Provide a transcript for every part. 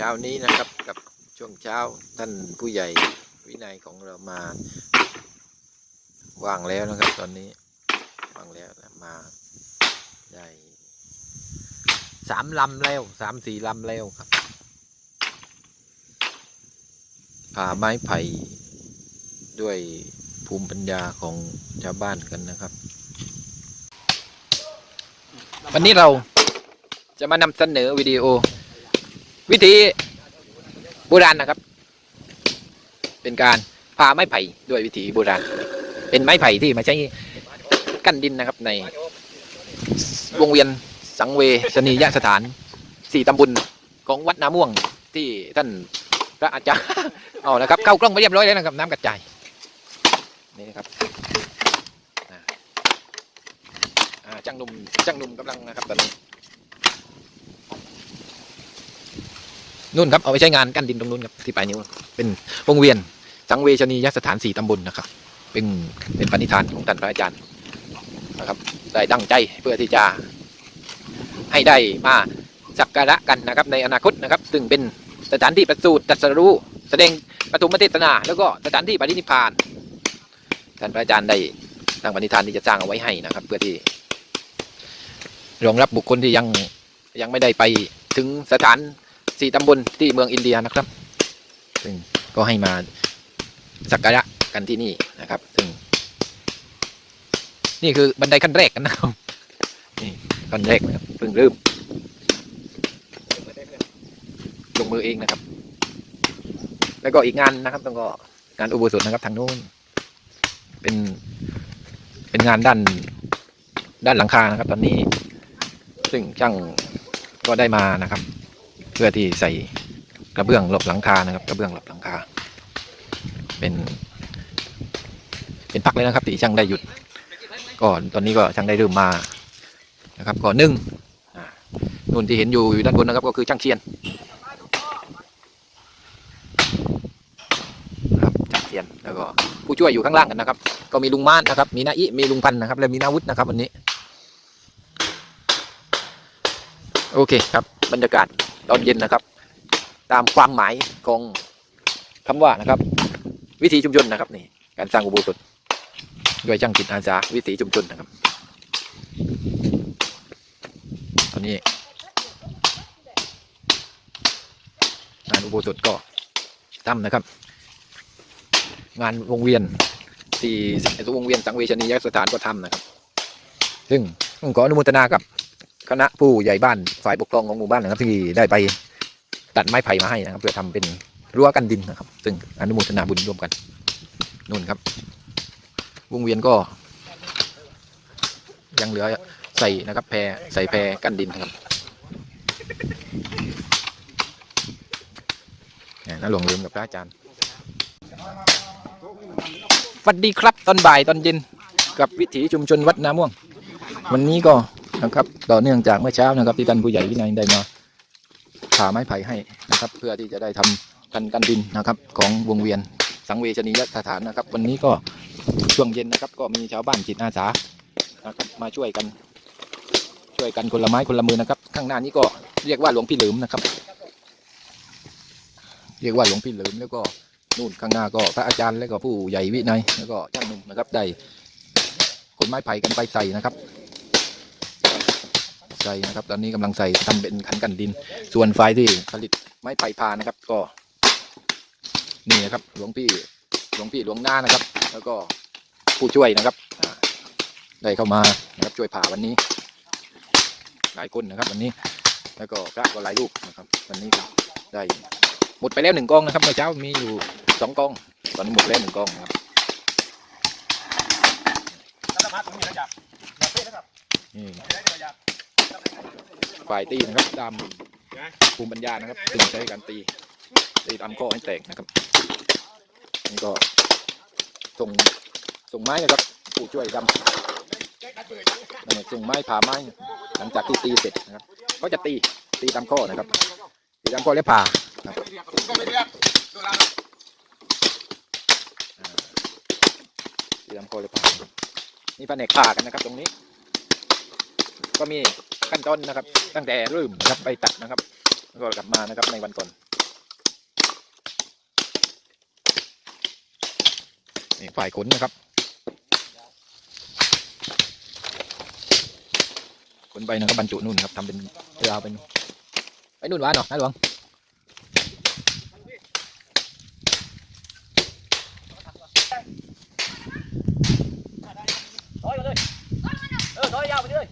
ช้านี้นะครับ กับช่วงเช้าท่านผู้ใหญ่วินัยของเรามาว่างแล้วนะครับ ตอนนี้ว่างแล้วนะมาได้สามลำแล้วสามสี่ลำแล้วครับผ่าไม้ไผ่ด้วยภูมิปัญญาของชาวบ้านกันนะครับ วันนี้เราจะมานำเสนอวิดีโอ วิธีโบราณนะครับ เป็นการผ่าไม้ไผ่ด้วยวิธีโบราณ เป็นไม้ไผ่ที่มาใช้กั้นดินนะครับ ในวงเวียนสังเวชนียสถานสี่ตำบลของวัดนาม่วงที่ท่านพระอาจารย์เอานะครับ เข้ากล้องไปเรียบร้อยแล้วนะครับ น้ำกระจายนี่นะครับอ่าอ่าจ้างหนุ่มจ้างหนุ่มกำลังนะครับตอนนี้ นู่นครับเอาไปใช้งานกั้นดินตรงนู้นครับที่ปลายนิ้วเป็นวงเวียนสังเวชนียสถานสี่ตำบลนะครับ เป็นเป็นปณิธานของท่านพระอาจารย์นะครับ ได้ตั้งใจเพื่อที่จะให้ได้มาสักการะกันนะครับในอนาคตนะครับ ซึ่งเป็นสถานที่ประสูติตรัสรู้แสดงปฐมเทศนา แล้วก็สถานที่ปฏินิพพานท่านพระอาจารย์ได้ตั้งปณิธานที่จะสร้างเอาไว้ให้นะครับ เพื่อที่รองรับบุคคลที่ยังยังไม่ได้ไปถึงสถาน สี่ตำบลที่เมืองอินเดียนะครับ ซึ่งก็ให้มาสักการะกันที่นี่นะครับ ซึ่ง นี่คือบันไดขั้นแรกกันนะครับนี่ขั้นแรกนะครับเพิ่งเริ่มลงมือเองนะครับ แล้วก็อีกงานนะครับต้องก็งานอุโบสถนะครับทางโน้น เป็น เป็นงานด้าน ด้านหลังคานะครับ ตอนนี้ ซึ่งช่างก็ได้มานะครับเพื่อที่ใส่กระเบื้องหลบหลังคานะครับ กระเบื้องหลบหลังคา เป็น เป็นพักเลยนะครับที่ช่างได้หยุดก็ตอนนี้ก็ช่างได้เริ่มมานะครับก่อนนึ่งนู่นที่เห็นอยู่อยู่ด้านบนนะครับก็คือช่างเชียนนะครับช่างเชียนแล้วก็ผู้ช่วยอยู่ข้างล่างกันนะครับ ก็มีลุงม่านนะครับ มีนาอิมีลุงพันนะครับ และมีนาวุฒนะครับวันนี้ โอเคครับบรรยากาศ ตอนเย็นนะครับ ตามความหมายของคำว่านะครับ วิถีชุมชนนะครับนี่การสร้างอุโบสถด้วยช่างจิตอาสาวิถีชุมชนนะครับ ตอนนี้งานอุโบสถก็ทำนะครับ งานวงเวียนสี่วงเวียนสังเวชนียสถานก็ทำนะครับ ซึ่งองขออนุโมทนากับ คณะผู้ใหญ่บ้านฝ่ายปกครองของหมู่บ้านนะครับที่ได้ไปตัดไม้ไผ่มาให้นะครับ เพื่อทำเป็นรั้วกันดินนะครับ ซึ่งอนุโมทนาบุญร่วมกันนู่นครับ วงเวียนก็ ยังเหลือใส่นะครับ แพรใส่แพรกันดินนะครับนี่ยน้าหลวงลืมกับพระอาจารย์สวัสดีครับ ตอนบ่ายตอนเย็นกับวิถีชุมชนวัดนาม่วง วันนี้ก็ นะครับ ต่อเนื่องจากเมื่อเช้านะครับ ที่ท่านผู้ใหญ่วินัยได้มาผ่าไม้ไผ่ให้นะครับ เพื่อที่จะได้ทำกันกันดินนะครับ ของวงเวียนสังเวชนียสถานนะครับ วันนี้ก็ช่วงเย็นนะครับ ก็มีชาวบ้านจิตอาสานะครับมาช่วยกัน ช่วยกันคนละไม้คนละมือนะครับ ข้างหน้านี้ก็เรียกว่าหลวงพี่หลิมนะครับ เรียกว่าหลวงพี่หลิมแล้วก็นู่นข้างหน้าก็พระอาจารย์แล้วก็ผู้ใหญ่วินัยแล้วก็ช่างหนุ่มนะครับได้ขนไม้ไผ่กันไปใส่นะครับ ใส่นะครับ ตอนนี้กำลังใส่ทำเป็นขันกันดิน ส่วนไฟที่ผลิตไม้ไผ่พานะครับ ก็ นี่นะครับ หลวงพี่หลวงพี่หลวงหน้านะครับ แล้วก็ผู้ช่วยนะครับได้เข้ามานะครับช่วยผ่าวันนี้ หลายคนนะครับ วันนี้ แล้วก็พระก็หลายรูปนะครับ วันนี้ก็ได้หมดไปแล้วหนึ่งกองนะครับเมื่อเช้ามีอยู่สองกอง ตอนนี้หมดแล้วหนึ่งกองนะครับนี่ ฝ่ายตีนะครับตามภูมิปัญญานะครับซึ่งใช้การตีตีตามข้อให้แตกนะครับนี่ก็ส่งส่งไม้นะครับผู้ช่วยดำนั่นแหละส่งไม้ผ่าไม้ หลังจากที่ตีเสร็จนะครับ ก็จะตีตีตามข้อนะครับตีตามข้อแล้วผ่านะครับอ่าตีตามข้อแล้วผ่านี่แผนกผ่ากันนะครับ ตรงนี้ ก็มี ขั้นตอนนะครับ ตั้งแต่เริ่มนะครับไปตัดนะครับ แล้วก็กลับมานะครับในวันก่อนนี่ฝ่ายขนนะครับขนไปนะครับบรรจุนู่นครับทำเป็นยาวเป็นไอ้นู่นวะเนาะนะหลวงเออซอยยาวไปเลย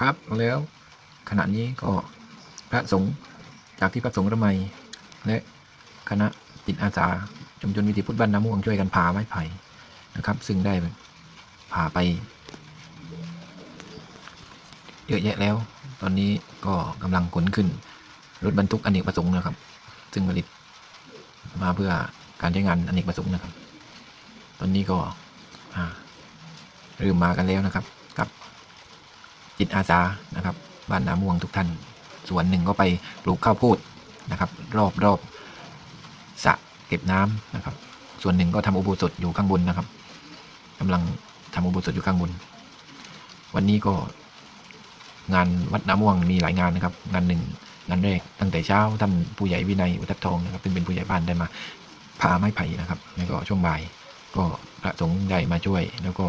ครับแล้วขณะนี้ก็พระสงฆ์จากที่พระสงฆ์ระไมและคณะจิตอาสาชุมชนวิถีพุทธบ้านน้ำม่วงช่วยกันผ่าไม้ไผ่นะครับ ซึ่งได้ผ่าไป เยอะแยะแล้ว ตอนนี้ก็กำลังขนขึ้น รถบรรทุกอเนกประสงค์นะครับ ซึ่งผลิตมาเพื่อการใช้งานอเนกประสงค์นะครับ ตอนนี้ก็เริ่มมากันแล้วนะครับ จิตอาสานะครับ บ้านนาม่วงทุกท่าน ส่วนหนึ่งก็ไปปลูกข้าวโพดนะครับ รอบรอบสระเก็บน้ำนะครับ ส่วนหนึ่งก็ทำอุโบสถอยู่ข้างบนนะครับกำลังทำอุโบสถอยู่ข้างบน วันนี้ก็งานวัดน้ำม่วงมีหลายงานนะครับ งานหนึ่งงานแรกตั้งแต่เช้าท่านผู้ใหญ่วินัยอุทัตทองนะครับซึ่งเป็นผู้ใหญ่บ้านได้มาพาไม้ไผ่นะครับแล้วก็ช่วงบ่ายก็พระสงฆ์ได้มาช่วย แล้วก็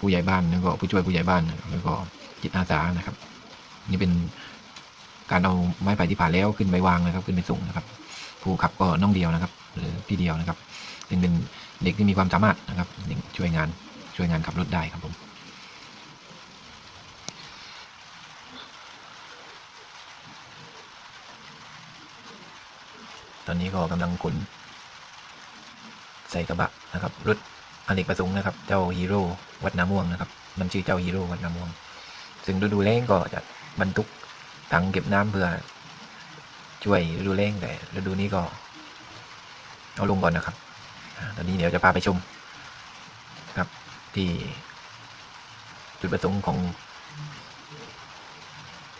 ผู้ใหญ่บ้านแล้วก็ผู้ช่วยผู้ใหญ่บ้านแล้วก็ จิตอาสานะครับ นี่เป็นการเอาไม้ไผ่ที่ผ่าแล้วขึ้นไปวางนะครับ ขึ้นไปส่งนะครับ ผู้ขับก็น้องเดียวนะครับ หรือพี่เดียวนะครับ ซึ่งเป็นเด็กที่มีความสามารถนะครับช่วยงานช่วยงานขับรถได้ครับผมตอนนี้ก็กำลังขนใส่กระบะนะครับรถอเนกประสงค์นะครับ เจ้าฮีโร่วัดน้ำม่วงนะครับมันชื่อเจ้าฮีโร่วัดน้ำม่วง ซึ่งฤดูแล้งก็จะบรรทุกถังเก็บน้ำเพื่อ ช่วยฤดูแล้งแต่ฤดูนี้ก็เอาลงก่อนนะครับ ตอนนี้เดี๋ยวจะพาไปชมครับที่จุดประสงค์ของ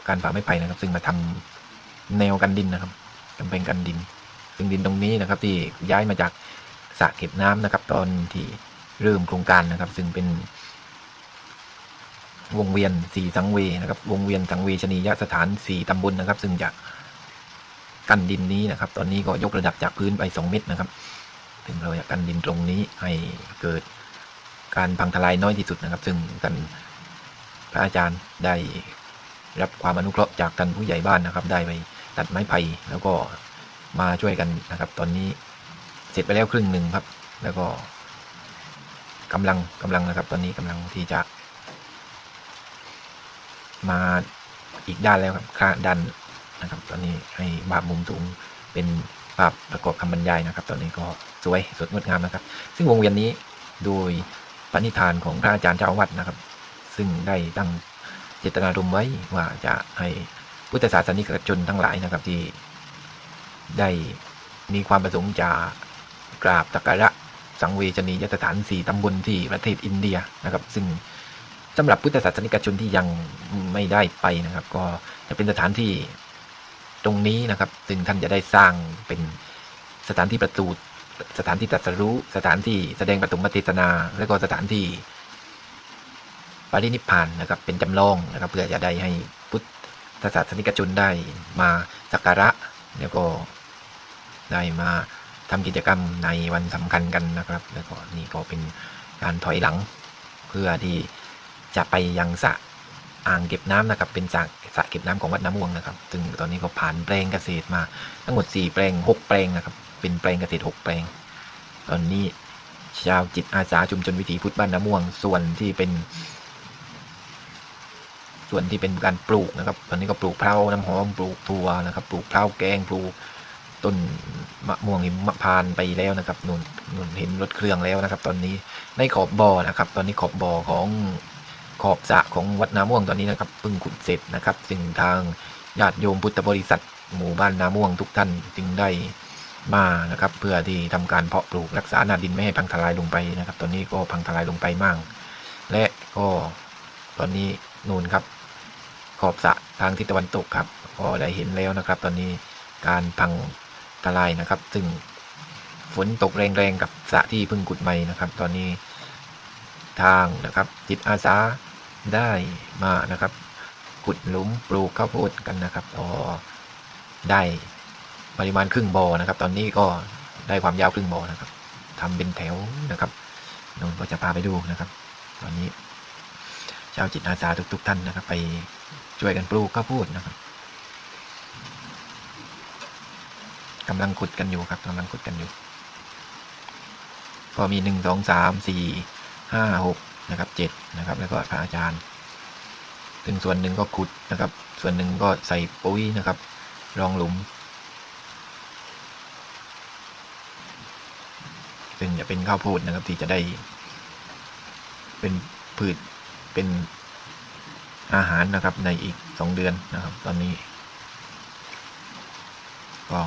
การผ่าไม้ไผ่นะครับ ซึ่งมาทำแนวกันดินนะครับกำแพงกันดิน ซึ่งดินตรงนี้นะครับ ที่ย้ายมาจากสระเก็บน้ำนะครับ ตอนที่เริ่มโครงการนะครับ ซึ่งเป็น วงเวียนสี่สังเวนะครับวงเวียนสังเวชนียสถานสี่ตำบลนะครับ ซึ่งจะกันดินนี้นะครับ ตอนนี้ก็ยกระดับจากพื้นไปสองเมตรนะครับถึงเราอยากกันดินตรงนี้ให้เกิดการพังทลายน้อยที่สุดนะครับ ซึ่งท่านพระอาจารย์ได้รับความอนุเคราะห์จากท่านผู้ใหญ่บ้านนะครับ ได้ไปตัดไม้ไผ่แล้วก็มาช่วยกันนะครับ ตอนนี้เสร็จไปแล้วครึ่งหนึ่งครับ แล้วก็กำลังกำลังนะครับ ตอนนี้กำลังที่จะ มาอีกด้านแล้วครับค่าด้านนะครับ ตอนนี้ให้บาปมุมสูงเป็นภาพประกอบคำบรรยายนะครับ ตอนนี้ก็สวยสดงดงามนะครับ ซึ่งวงเวียนนี้โดยปณิธานของพระอาจารย์เจ้าอาวาสนะครับ ซึ่งได้ตั้งเจตนารมณ์ไว้ว่าจะให้พุทธศาสนิกชนทั้งหลายนะครับที่ได้มีความประสงค์จะกราบสักการะสังเวชนียสถานสี่ตำบลที่ประเทศอินเดียนะครับ ซึ่ง สำหรับพุทธศาสนิกชนที่ยังไม่ได้ไปนะครับ ก็จะเป็นสถานที่ตรงนี้นะครับ ซึ่งท่านจะได้สร้างเป็นสถานที่ประสูสถานที่ตรัสรู้สถานที่แสดงปฐมเทศนา และก็สถานที่ปรินิพพานนะครับ เป็นจำลองนะครับ เพื่อจะได้ให้พุทธศาสนิกชนได้มาสักการะ แล้วก็ได้มาทำกิจกรรมในวันสำคัญกันนะครับ แล้วก็นี่ก็เป็นการถอยหลังเพื่อที่ จะไปยังสระอ่างเก็บน้ำนะครับ เป็นสระสระเก็บน้ำของวัดน้ำม่วงนะครับ ซึ่งตอนนี้ก็ผ่านแปลงเกษตรมา ทั้งหมด 4 แปลง 6 แปลงนะครับ เป็นแปลงเกษตร 6 แปลง ตอนนี้ชาวจิตอาสาชุมชนวิถีพุทธบ้านน้ำม่วง ส่วนที่เป็น ส่วนที่เป็นการปลูกนะครับ ตอนนี้ก็ปลูกเพราน้ำหอมปลูกถั่วนะครับ ปลูกเพราแกงปลูกต้นมะม่วงหิมะพานไปแล้วนะครับนุ่นนุ่นเห็นรถเครื่องแล้วนะครับ ตอนนี้ในขอบบ่อนะครับ ตอนนี้ขอบบ่อของ ขอบสระของวัดนาม่วงตอนนี้นะครับเพิ่งขุดเสร็จนะครับ ซึ่งทางญาติโยมพุทธบริษัทหมู่บ้านนาม่วงทุกท่านจึงได้มานะครับ เพื่อที่ทำการเพาะปลูกรักษาหนาดินไม่ให้พังทลายลงไปนะครับ ตอนนี้ก็พังทลายลงไปมั่งและก็ตอนนี้นูนครับ ขอบสระทางทิศตะวันตกครับก็ได้เห็นแล้วนะครับ ตอนนี้การพังทลายนะครับ ซึ่งฝนตกแรงๆกับสระที่เพิ่งขุดใหม่นะครับ ตอนนี้ทางนะครับจิตอาสา ได้มานะครับ ขุดหลุมปลูกข้าวโพดกันนะครับพอได้ปริมาณครึ่งบอนะครับ ตอนนี้ก็ได้ความยาวครึ่งบอนะครับทำเป็นแถวนะครับนนก็จะพาไปดูนะครับ ตอนนี้ชาวจิตอาสาทุก ๆ ท่านนะครับ ไปช่วยกันปลูกข้าวโพดนะครับกำลังขุดกันอยู่ครับกำลังขุดกันอยู่ ก็มีหนึ่งสองสามสี่ห้าหก นะครับเจ็ดนะครับแล้วก็พระอาจารย์ถึงส่วนหนึ่งก็ขุดนะครับ ส่วนหนึ่งก็ใส่ปุ๋ยนะครับ รองหลุม ซึ่งจะเป็นข้าวโพดนะครับที่จะได้ เป็นพืชเป็นอาหารนะครับในอีกสองเดือนนะครับ ตอนนี้ ก็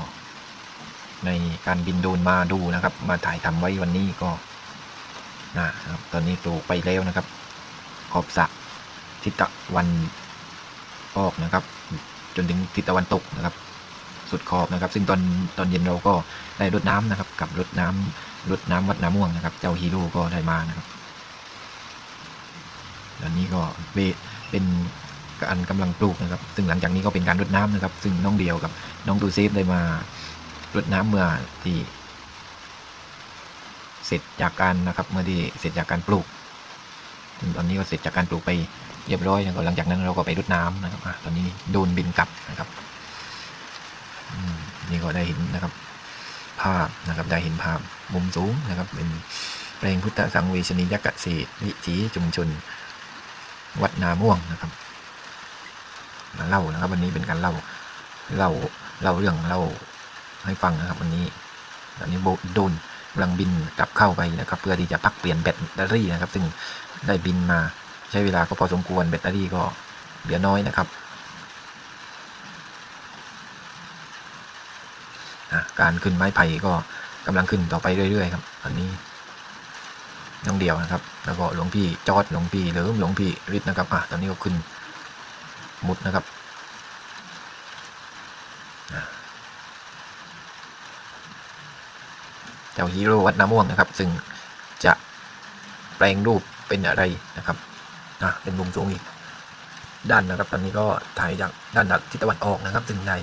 ในการบินโดรนมาดูนะครับ มาถ่ายทำไว้วันนี้ก็ นะครับ ตอนนี้ปลูกไปแล้วนะครับ ขอบสระทิศตะวันออกนะครับ จนถึงทิศตะวันตกนะครับ สุดขอบนะครับ ซึ่งตอนตอนเย็นเราก็ได้รดน้ำนะครับ กับรดน้ำรดน้ำวัดน้ำม่วงนะครับ เจ้าฮีโร่ก็ได้มานะครับตอนนี้ก็เวเป็นการกำลังปลูกนะครับ ซึ่งหลังจากนี้ก็เป็นการรดน้ำนะครับ ซึ่งน้องเดียวกับน้องตูเซฟได้มารดน้ำเมื่อที่ สร็จจากการนะครับ เมื่อที่เสร็จจากการปลูกตอนนี้ก็เสร็จจากการปลูกไปเรียบร้อยแล้วหลังจากนั้นเราก็ไปรดน้ำนะครับอตอนนี้โดนบินกลับนะครับนี่ก็ได้เห็นนะครับ ภาพนะครับได้เห็นภาพมุมสูงนะครับ เป็นแปลงพุทธสังเวชนียกเกษตรวิถีชุมชน วัดนาม่วงนะครับมาเล่านะครับ วันนี้เป็นการเล่าเล่าเล่าเรื่องเล่าให้ฟังนะครับ วันนี้ตอนนี้โบโดน ลังบินกลับเข้าไปนะครับ เพื่อที่จะพักเปลี่ยนแบตเตอรี่นะครับ ซึ่งได้บินมาใช้เวลาก็พอสมควรแบตเตอรี่ก็เหลือน้อยนะครับการขึ้นไม้ไผ่ก็กำลังขึ้นต่อไปเรื่อยๆครับตอนนี้น้องเดียวนะครับ แล้วก็หลวงพี่จอดหลวงพี่เหลิมหลวงพี่ฤทธิ์นะครับอะตอนนี้ก็ขึ้นมุดนะครับอะ เจ้าฮีโร่วัดน้ำม่วงนะครับ ซึ่งจะแปลงรูปเป็นอะไรนะครับอะเป็นมุมสูงอีกด้านนะครับ ตอนนี้ก็ถ่ายจากด้านทิศตะวันออกนะครับซึ่งใน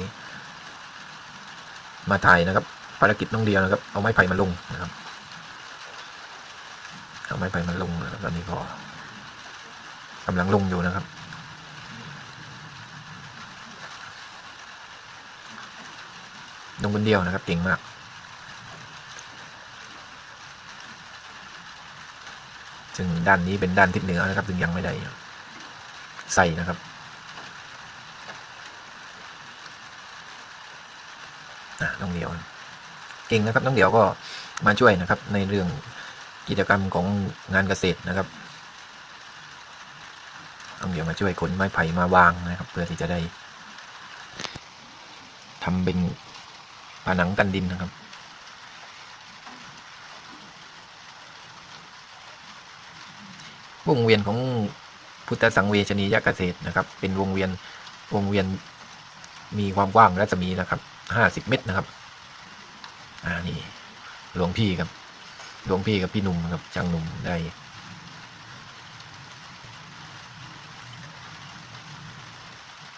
มาถ่ายนะครับ ภารกิจน้องเดียวนะครับ เอาไม้ไผ่มาลงนะครับ เอาไม้ไผ่มาลงนะครับตอนนี้ก็กำลังลงอยู่นะครับลงคนเดียวนะครับเก่งมาก ซึ่งด้านนี้เป็นด้านทิศเหนือนะครับ ซึ่งยังไม่ได้ใส่นะครับน้องเดียวเก่งนะครับน้องเดียวก็มาช่วยนะครับ ในเรื่องกิจกรรมของงานเกษตรนะครับน้องเดียวมาช่วยขนไม้ไผ่มาวางนะครับ เพื่อที่จะได้ทำเป็นผนังกันดินนะครับ วงเวียนของพุทธสังเวชนียเกษตรนะครับ เป็นวงเวียนวงเวียนมีความกว้างรัศมีนะครับห้าสิบเมตรนะครับ อ่านี่หลวงพี่ครับหลวงพี่กับพี่หนุ่มครับช่างหนุ่มได้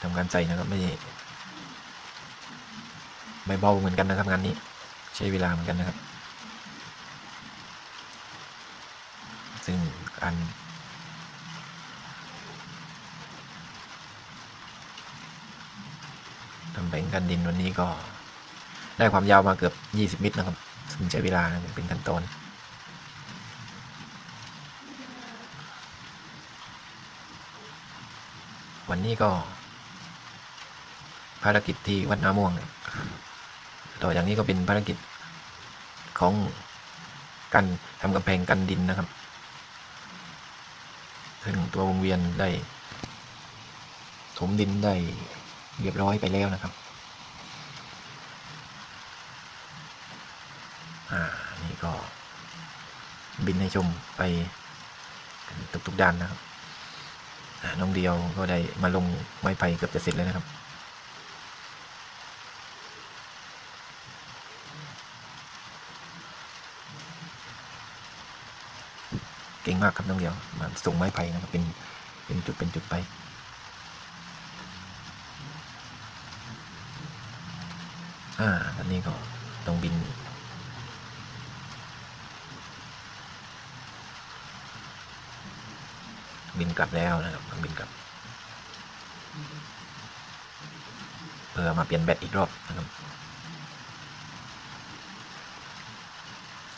ทำการใส่นะครับไม่ไม่เบาเหมือนกันนะครับงานนี้ ใช้เวลาเหมือนกันนะครับ ซึ่งการทำแบ่ง กันดินวันนี้ก็ ได้ความยาวมาเกือบ 20เมตรนะครับซึ่งใช้เวลาเป็นขั้นตอนวันนี้ก็ ภารกิจที่วัดนาม่วง ต่อจากนี้ก็เป็นภารกิจของการทำกำแพงกันดินนะครับ ซึ่งตัววงเวียนได้ถมดินได้เรียบร้อยไปแล้วนะครับ อ่า นี่ก็ บินให้ชมไปทุกๆด้านนะครับน้องเดียวก็ได้มาลงไม้ไผ่เกือบจะเสร็จแล้วนะครับเก่งมากครับน้องเดียวมาส่งไม้ไผ่นะครับเป็นเป็นจุดเป็นจุดไปออ่าตอนนี้ก็ต้องบิน บินกลับแล้วนะครับต้องบินกลับเพื่อมาเปลี่ยนแบตอีกรอบนะครับ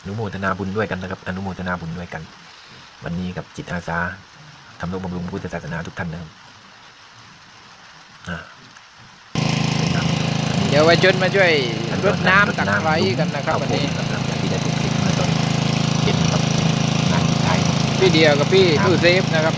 อนุโมทนาบุญด้วยกันนะครับอนุโมทนาบุญด้วยกัน วันนี้กับจิตอาสาทำนุบำรุงพุทธศาสนาทุกท่านนะครับอ่าเดี๋ยวไว้จนมาช่วยรดน้ำตักไคร้กันนะครับวันนี้หลังจากที่ได้ถูกสิทธิ์มาตอนเย็นครับงานสุดท้ายพี่เดียวกับพี่ครับตู้เซฟนะครับ